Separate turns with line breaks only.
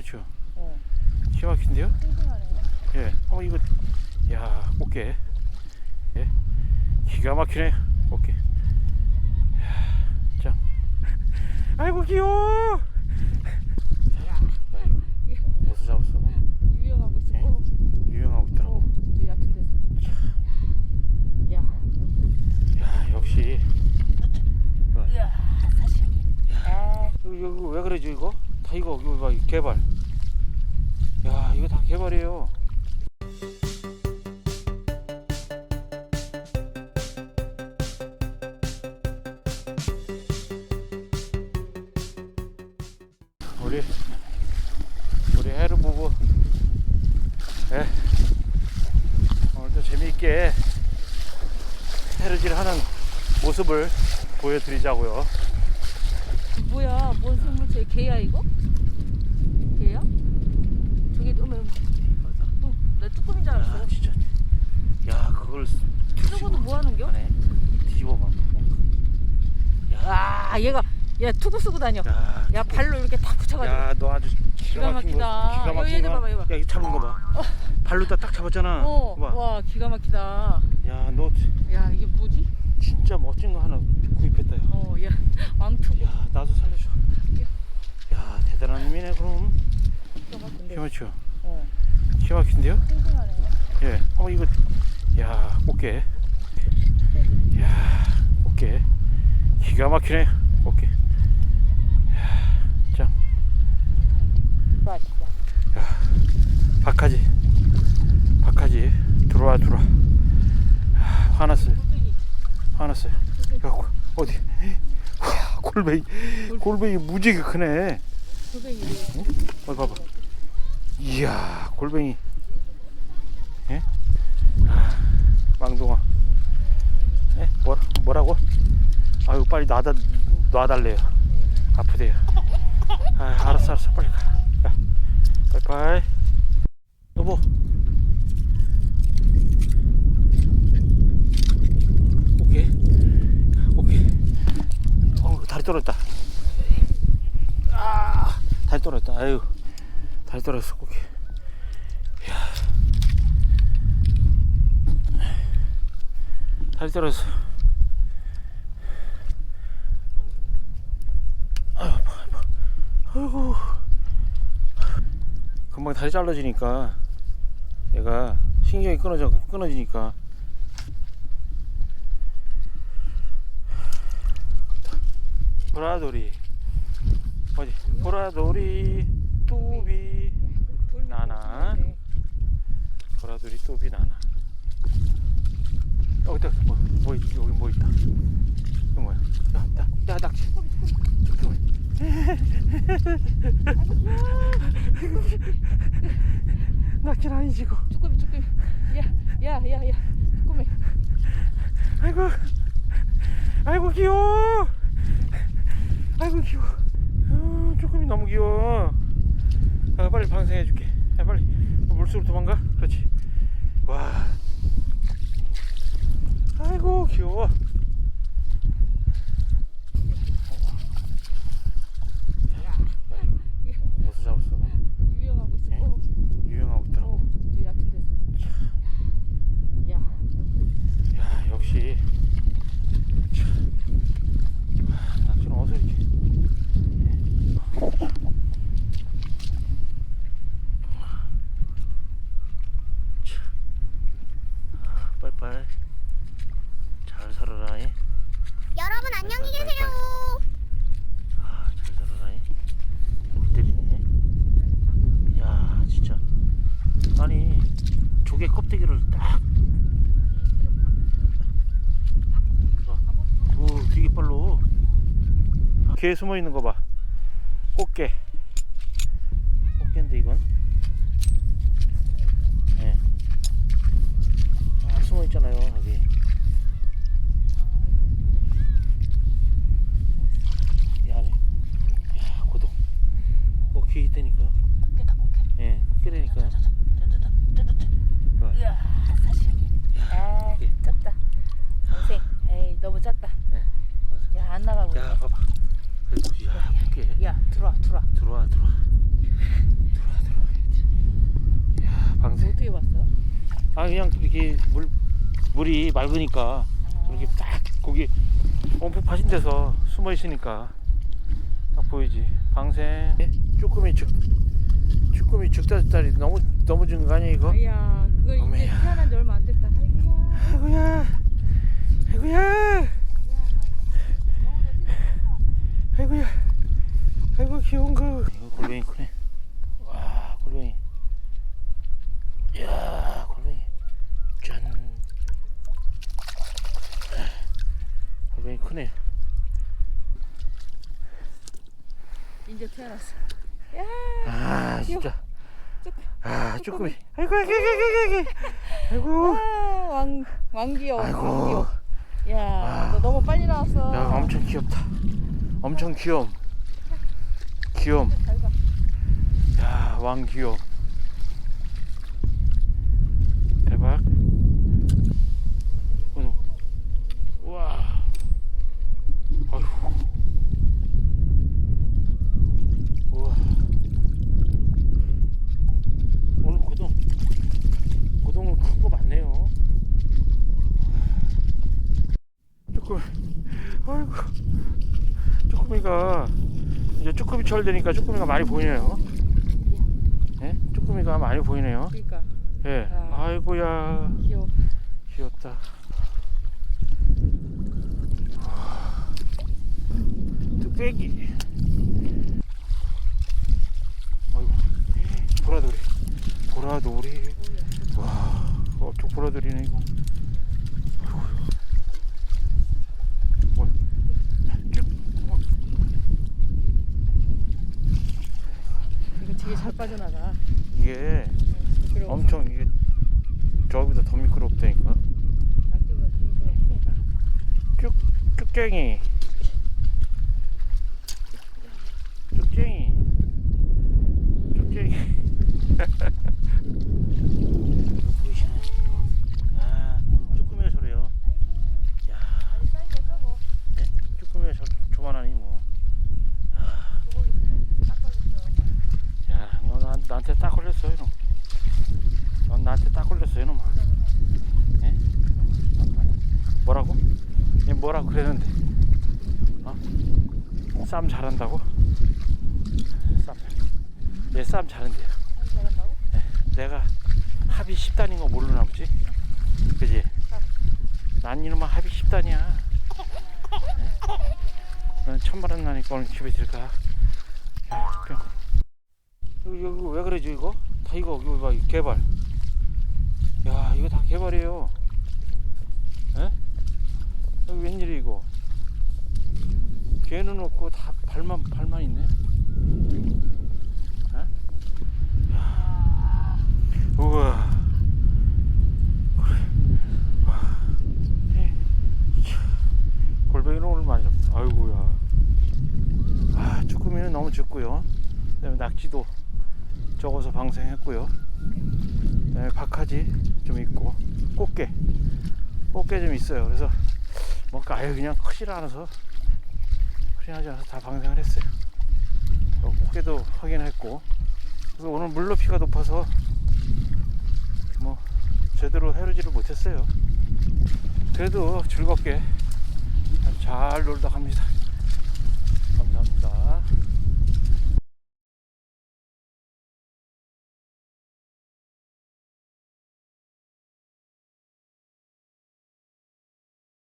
그렇죠.
어.
기가 막힌데요?
싱싱하네.
예. 어 이거 야 꽃게. 예. 기가 막히네 꽃게. 야, 짱. 아이고 귀여워. 야, 이거 어디서 잡았어?
유영하고 있어.
예?
어,
유행하고 있더라고.
어, 저 얕은 데서. 야,
야 역시.
야, 사실. 아,
이거, 이거 왜 그러지 이거? 다 이거 이거 봐 이거 개발. 개발이에요. 우리 우리 해루 부부 예 오늘도 재미있게 해루질 하는 모습을 보여드리자고요.
뭐야? 뭔 생물체? 개야 이거? 개야? 저게 어머, 어머. 어, 내 뚜껑인
줄야
알았어.
진짜 야 그걸
저거도 뭐 하는겨?
하네 뒤집어봐
아, 얘가 야 투구 쓰고 다녀.
야,
야 발로 이렇게 탁 붙여가지고.
야 너 아주 기가
기가
막힌 거
막히다.
기가 막힌
얘
거.
좀 봐봐, 이거 봐.
야 이거 잡은 거봐 발로 다딱 잡았잖아
어,
봐.
와 기가 막히다.
야 너
야 이게 뭐지?
진짜 멋진 거 하나 구입했다 야.
어, 야 왕투구.
야 나도 살려줘 야 대단한 놈이네 그럼
기가 막힌데. 어,
기가 막힌데요. 예. 어 이거 야 꽃게. 야 꽃게. 기가 막히네. 꽃게. 야, 짱.
맛있다.
박하지. 박하지. 들어와 들어와. 아, 화났어요. 화났어요. 야 고- 어디? 와, 골뱅이 골뱅이 무지개 크네.
골뱅이.
어디 봐봐 이야 골뱅이. 예? 아, 망둥아. 예? 뭐, 뭐라고? 아유 빨리 놔다, 놔달래요. 아프대요. 아, 알았어 알았어. 빨리 가. 야, 빠이빠이 여보. 어 다리 떨어졌다. 아 다리 떨어졌다. 아유 다리 떨어졌어 오케이 야. 다리 떨어졌어 아유 아파 아파. 아이고. 금방 다리 잘라지니까 얘가 신경이 끊어져 끊어지니까. 보라돌이. 어디? 보라돌이 뚜비. 나나. 보라돌이 뚜비 나나. 어 있다. 뭐, 뭐 있, 여기 뭐 있다. 이거 뭐야? 야, 야, 야 낙지 저기 뭐야? 낙지는 아니지 이거
쭈꾸미 쭈꾸미. 야, 야, 야, 야. 쭈꾸미.
아이고. 아이고 귀여워. 아이고 귀여워. 아, 조금이 너무 귀여워 아, 빨리 방생해 줄게. 야, 빨리. 물속으로 도망가? 그렇지. 와. 아이고 귀여워 야, 이거 어디서 잡았어
유영하고 있어.
예?
어,
유행하고 있더라고
어, 저 얕은 데서. 야,
야 역시 참. 아, 낙지는 어서 이렇게 참. 아, 빨빨 잘 살아라 이.
여러분 안녕히 계세요.
아, 잘 살아라 이. 못 때리네 야 진짜 아니 조개 껍데기를 딱 오, 되게 빨로. 개 숨어 있는 거 봐. 꽃게. 꽃게인데 이건. 예. 아, 숨어 있잖아요 여기. 야네. 야, 고동. 꽃게 있다니까.
꽃게다 꽃게.
예, 꽃게라니까. 좋아.
이야, 사실. 아,
예.
작다. 동생. 에이, 너무 작다.
예.
야, 안 나가고
야,
있네.
봐봐. 그래도 야, 꽃게.
야, 들어와, 들어와.
들어와, 들어와. 야 방생
어떻게 봤어?
아 그냥 이렇게 물 물이 맑으니까 이렇게 딱 거기 엄청 파신 데서 숨어 있으니까 딱 보이지. 방생. 쭈꾸미 죽 쭈꾸미 죽다리 너무 넘어진 거 아니야 이거?
아야 그거 이제. 태어난 지 얼마 안 됐다. 아이고야.
아이고야. 아이고야 아이고 귀여운 거 이거 골뱅이 크네 와 골뱅이 이야 골뱅이 짠 골뱅이 크네
이제 태어났어. 야.
아 진짜
쭈-
아 쭈꾸미 아이고 아이고 아이고 아이고 아이고
아, 왕 왕귀여워.
아이고
왕귀여워. 야,
아.
너 너무 빨리 나왔어.
야 엄청 귀엽다 엄청 귀여움 귀여움. 야, 왕 귀여워. 대박. 어머. 우와. 아휴. 우와. 오늘 고동. 고동은 큰 거 많네요. 쭈꾸미. 아이고. 쭈꾸미가 이제 쭈꾸미 철 되니까 쭈꾸미가 많이 보이네요. 예? 쭈꾸미가 많이 보이네요.
그러니까
예.
아.
아이고야.
귀여워.
귀엽다. 뚝배기. 아이고. 보라돌이. 보라돌이. 와. 엄청 보라돌이네 이거.
되게 잘 빠져나가.
이게
그럼
엄청 이게 저기보다 더 미끄럽다니까.
낙지보다 더 미끄럽지?
쭉 쭉쟁이 쭉쟁이 쭉쟁이 이거 보이시나요? 아 쭈꾸미가 저래요 야
아니 사이즈가 작어.
네? 쭈꾸미가 저 조만하니 뭐
저거기 딱 걸렸어.
야, 너 나, 나한테 딱 걸렸어, 이놈. 넌 나한테 딱 걸렸어, 이놈아. 예? 뭐라고? 얘 뭐라고 그랬는데? 어? 싸움 잘한다고? 싸움. 얘 싸움 잘한대요.
한 잘한다고?
내가 합이 10단인 거 모르나 보지? 그지? 난 이놈아 합이 10단이야. 너는 천만 원 나니까 오늘 집에. 야, 뿅. 여기, 여기 왜 그러지 이거? 다 이거 이거 봐 개발. 야 이거 다 개발이에요. 에? 여기 웬일이 이거? 개는 없고 다 발만 발만 있네. 에? 야. 우와. 차. 골뱅이는 오늘 많이 잡. 아이고야. 아 쭈꾸미는 너무 적고요. 그다음에 낙지도 적어서 방생했고요. 그다음에 박하지 좀 있고 꽃게 꽃게 좀 있어요. 그래서 뭔가 아예 그냥 크질 않아서 크지 않아서 다 방생을 했어요. 어, 꽃게도 확인했고 그래서 오늘 물 높이가 높아서 뭐 제대로 해루지를 못했어요. 그래도 즐겁게 잘 놀다 갑니다. 감사합니다.